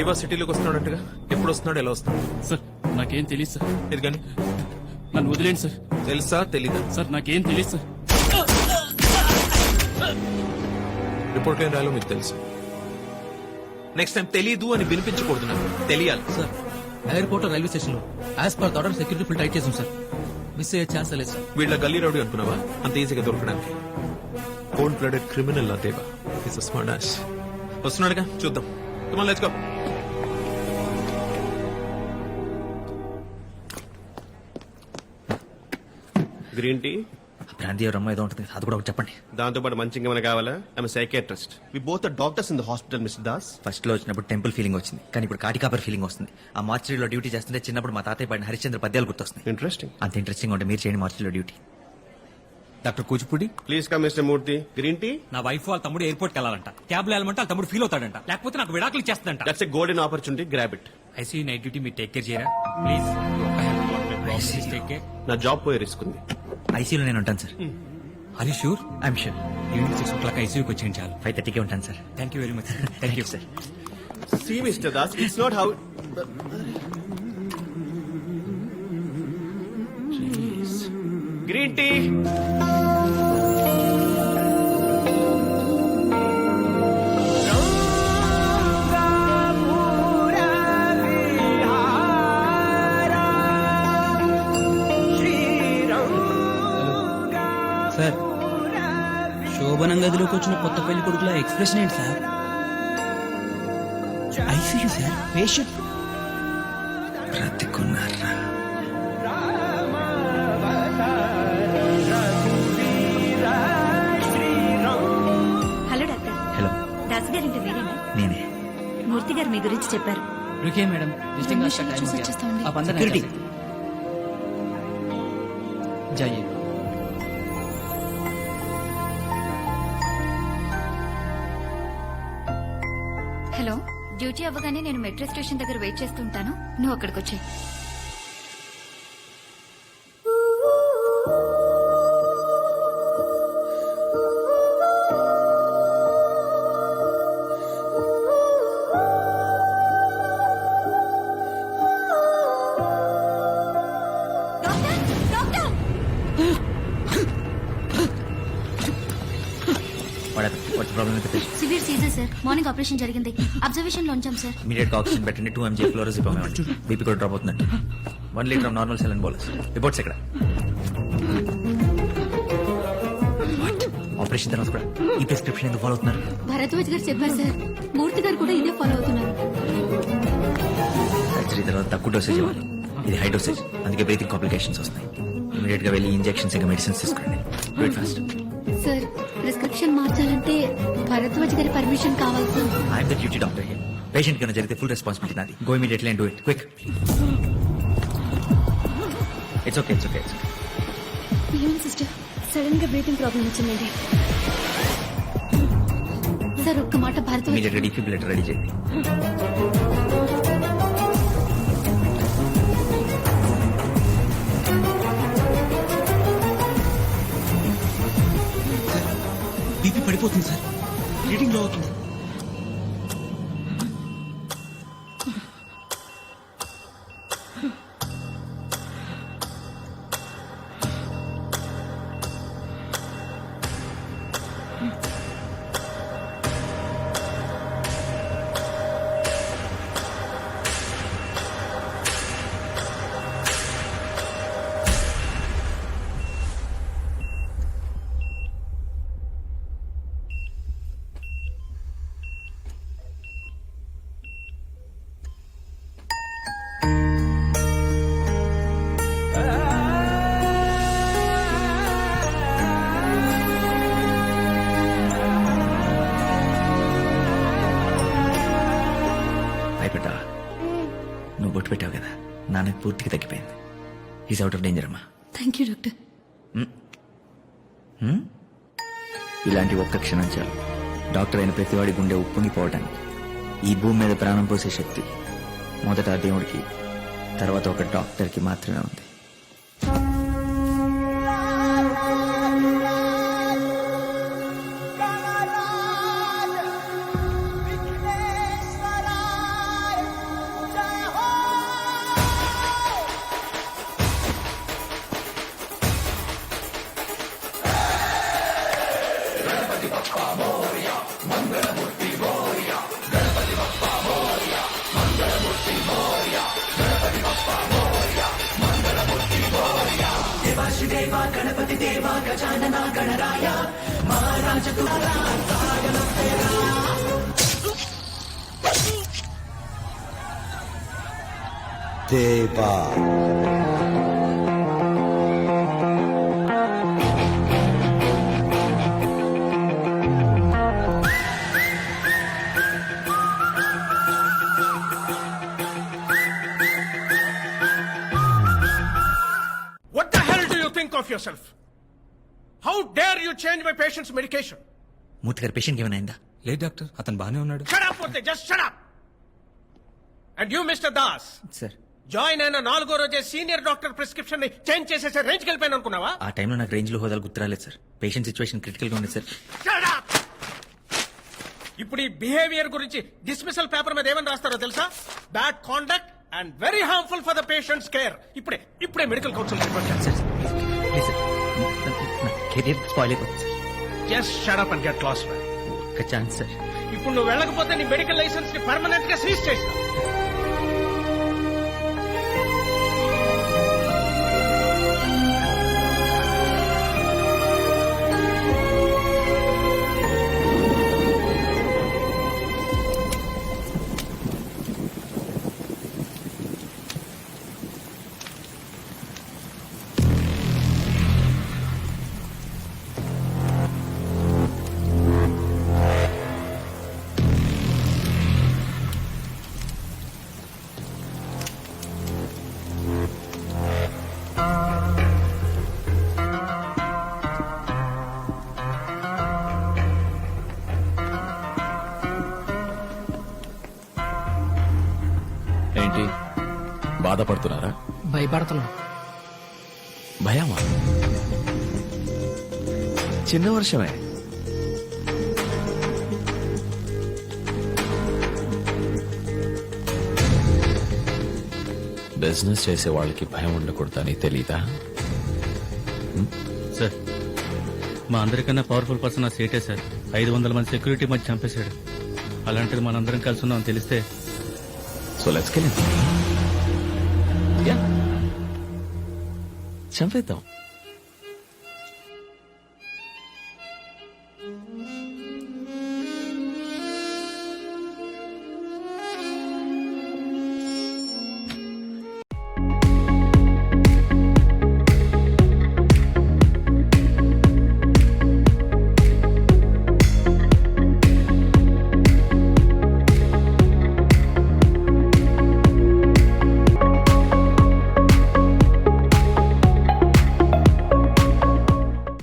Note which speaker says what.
Speaker 1: దేవా సిటీలోకి వస్తున్నాడంటగా? ఎప్పుడు వస్తున్నాడు? ఎలా వస్తున్నాడు?
Speaker 2: సార్ నాకేం తెలియదు సార్.
Speaker 1: ఇది కానీ?
Speaker 2: నన్ను వదిలేండి సార్.
Speaker 1: తెలుసా? తెలీదా?
Speaker 2: సార్ నాకేం తెలియదు సార్.
Speaker 1: రిపోర్ట్ ఏం రాయాలో మీకు తెలుసు. నెక్స్ట్ టైం తెలీదు అని వినిపించకూడదు నాకు. తెలియాలి.
Speaker 3: సార్ ఎయిర్పోర్ట్ రైల్వే స్టేషన్లో as per order security full tight చేసాం సార్. మిస్ అయ్యే ఛాన్స్ లేదు సార్.
Speaker 1: వీళ్ళ గల్లీ రౌడీ అనుకున్నావా? అంత ఈజీగా దొరకడానికి. Cold blooded criminal Deva. Is smart dash వస్తున్నాడుగా? చూద్దాం. Come on let's
Speaker 4: go green tea?
Speaker 5: ప్రాంతీయ రమ్మ ఏదో ఉంటుంది. అది కూడా ఒకటి చెప్పండి.
Speaker 4: దాంతో పాటు మంచి ఇంకేమైనా కావాలా? I'm psychiatrist. We both doctors in the hospital mister
Speaker 5: Das ఫస్ట్లో వచ్చినప్పుడు టెంపుల్ ఫీలింగ్ వచ్చింది. కానీ ఇప్పుడు కాటికాపర్ ఫీలింగ్ వస్తుంది. ఆ మార్చిలో డ్యూటీ చేస్తుంటే చిన్నప్పుడు మా తాతయ్య పడిన హరిశ్చంద్ర పద్యాలు గుర్తొస్తున్నాయి.
Speaker 4: ఇంట్రెస్టింగ్
Speaker 5: అంత ఇంట్రెస్టింగ్ ఉంటే మీరు చేయండి మార్చిలో duty.
Speaker 6: Doctor Kuchipudi?
Speaker 4: Please come mister Murthy green tea
Speaker 6: నా వైఫ్ వాళ్ళ తమ్ముడు ఎయిర్పోర్ట్ వెళ్ళాలంట. క్యాబ్లో వెళ్ళమంటే వాళ్ళ తమ్ముడు ఫీల్ అవుతాడంట. లేకపోతే నాకు విడాకులు చేస్తాడంట
Speaker 4: that's a golden opportunity grab it
Speaker 6: ICU night duty మీరు టేక్ కేర్ చేయరా? ప్లీజ్
Speaker 4: నా జాబ్ పోయే రిస్క్ ఉంది.
Speaker 5: ఐసీలో నేను ఉంటాను
Speaker 6: sir. Hari
Speaker 5: sure I'm
Speaker 6: sure evening six o'clock ఐసీయూకి వచ్చేయండి చాలు.
Speaker 5: ఫైవ్ థర్టీకే ఉంటాను
Speaker 6: sir. Thank you very much thank
Speaker 5: you
Speaker 4: sir see mister Das it's not how green
Speaker 3: tea శోభనం గదిలోకి వచ్చిన కొత్త పెళ్లి కొడుకుల ఎక్స్ప్రెషన్ ఏంటి sir ICU sir patient
Speaker 5: బ్రతికున్నారా
Speaker 7: hello doctor
Speaker 5: hello
Speaker 7: Das గారి ఇంటి వేరేనా
Speaker 5: నేనే
Speaker 7: మూర్తి గారు మీ గురించి చెప్పారు
Speaker 3: रुकिए मैडम विजिटिंग
Speaker 7: Permission చూసి వచ్చేస్తామండి.
Speaker 3: आप अंदर
Speaker 5: Security.
Speaker 3: जाइए
Speaker 7: హలో డ్యూటీ అవ్వగానే నేను మెట్రో స్టేషన్ దగ్గర వెయిట్ చేస్తూ ఉంటాను. నువ్వు అక్కడికి వచ్చాయి
Speaker 5: వాట్ ప్రాబ్లమ్ అయితే patient
Speaker 7: severe seizure sir morning operation జరిగింది. అబ్జర్వేషన్లో ఉంచాం సార్
Speaker 5: ఇమీడియట్గా ఆక్సిజన్ పెట్టండి టూ ఎంజీ ఫ్లోరస్ ఇవ్వమండి బీపీ కూడా డ్రాప్ అవుతుందండి. One litre of normal saline bolus reports ఎక్కడ? ఆపరేషన్ తర్వాత కూడా ఈ ప్రిస్క్రిప్షన్ ఎందుకు ఫాలో అవుతున్నారు?
Speaker 7: భరద్వాజ్ గారు చెప్పారు సార్ మూర్తి గారు కూడా ఇదే ఫాలో అవుతున్నారు.
Speaker 5: సర్జరీ తర్వాత తక్కువ డోసేజ్ ఇవ్వాలి. ఇది హై డోసేజ్ అందుకే బ్రీతింగ్ కాంప్లికేషన్స్ వస్తాయి. ఇమీడియట్గా వెళ్ళి ఇంజెక్షన్స్ ఇంకా మెడిసిన్స్ తీసుకోండి ఫాస్ట్
Speaker 7: సార్ ప్రిస్క్రిప్షన్ భరద్వాజ్ గారి పర్మిషన్ కావాలి sir
Speaker 5: I'm the duty doctor here patient కన్నా జరిగితే ఫుల్ రెస్పాన్సిబిలిటీ నాది. Go immediately and do it quick it's okay it's okay it's
Speaker 7: ఏం సిస్టర్? సడన్గా బ్రీతింగ్ ప్రాబ్లం వచ్చిందండి. సార్ ఒక్క మాట భరద్వాజ్
Speaker 5: ఇమీడియట్గా డిఫిబ్రిలేటర్ రెడీ చేయండి
Speaker 3: బీపీ పడిపోతుంది సార్.
Speaker 5: రీడింగ్లో నువ్వు బొట్టు పెట్టావు కదా. నాన్నకి పూర్తిగా తగ్గిపోయింది. ఈజ్ అవుట్ ఆఫ్ డేంజర్ అమ్మా.
Speaker 7: థ్యాంక్ యూ డాక్టర్
Speaker 5: ఇలాంటి ఒక్క క్షణం చాలు. డాక్టర్ అయిన ప్రతివాడి గుండె ఉప్పొంగిపోవటానికి. ఈ భూమి మీద ప్రాణం పోసే శక్తి. మొదట ఆ దేవుడికి తర్వాత ఒక డాక్టర్కి మాత్రమే ఉంది.
Speaker 8: దేవా
Speaker 9: గణపతి దేవా గజానన గణరాయ మహారాజ దేవా patient's medication?
Speaker 5: మూర్తి గారి పేషెంట్కి ఏమైనా అయిందా?
Speaker 6: లేదు డాక్టర్. అతను బానే ఉన్నాడు.
Speaker 9: Shut up, Murthy, just shut up! And you, Mr. Das,
Speaker 5: sir
Speaker 9: join అయిన నాలుగో రోజే సీనియర్ డాక్టర్ ప్రిస్క్రిప్షన్ని చేంజ్ చేసేసే రేంజ్కి వెళ్ళిపోయాను అనుకున్నావా?
Speaker 5: ఆ టైంలో నాకు రేంజ్లో హోదాలు గుర్తురాలేదు సార్ పేషెంట్ సిచ్యువేషన్ క్రిటికల్గా ఉంది సార్
Speaker 9: Shut up! ఇప్పుడు ఈ బిహేవియర్ గురించి డిస్మిసల్ పేపర్ మీద ఏమని రాస్తారో తెలుసా? Bad conduct and very harmful for the patients care ఇప్పుడే ఇప్పుడే medical council report
Speaker 5: sir please sir నా కెరీర్ స్పాయిల్ అయిపోతుంది sir
Speaker 9: just shut up and get lost
Speaker 5: ఒక ఛాన్స్ సార్
Speaker 9: ఇప్పుడు నువ్వు వెళ్ళకపోతే నీ మెడికల్ లైసెన్స్ని పర్మనెంట్గా సీజ్ చేస్తా
Speaker 2: బాధపడుతున్నారా?
Speaker 3: భయపడుతున్నా.
Speaker 2: భయమా? చిన్న వర్షమే. బిజినెస్ చేసే వాళ్ళకి భయం ఉండకూడదని తెలీదా?
Speaker 10: సార్ మా అందరికన్నా పవర్ఫుల్ పర్సన్ ఆ సేటే సార్. ఐదు వందల మంది సెక్యూరిటీ మధ్య చంపేశాడు. అలాంటిది మనందరం కలిసి ఉన్నాం తెలిస్తే
Speaker 2: సో లెట్స్ 钱费等。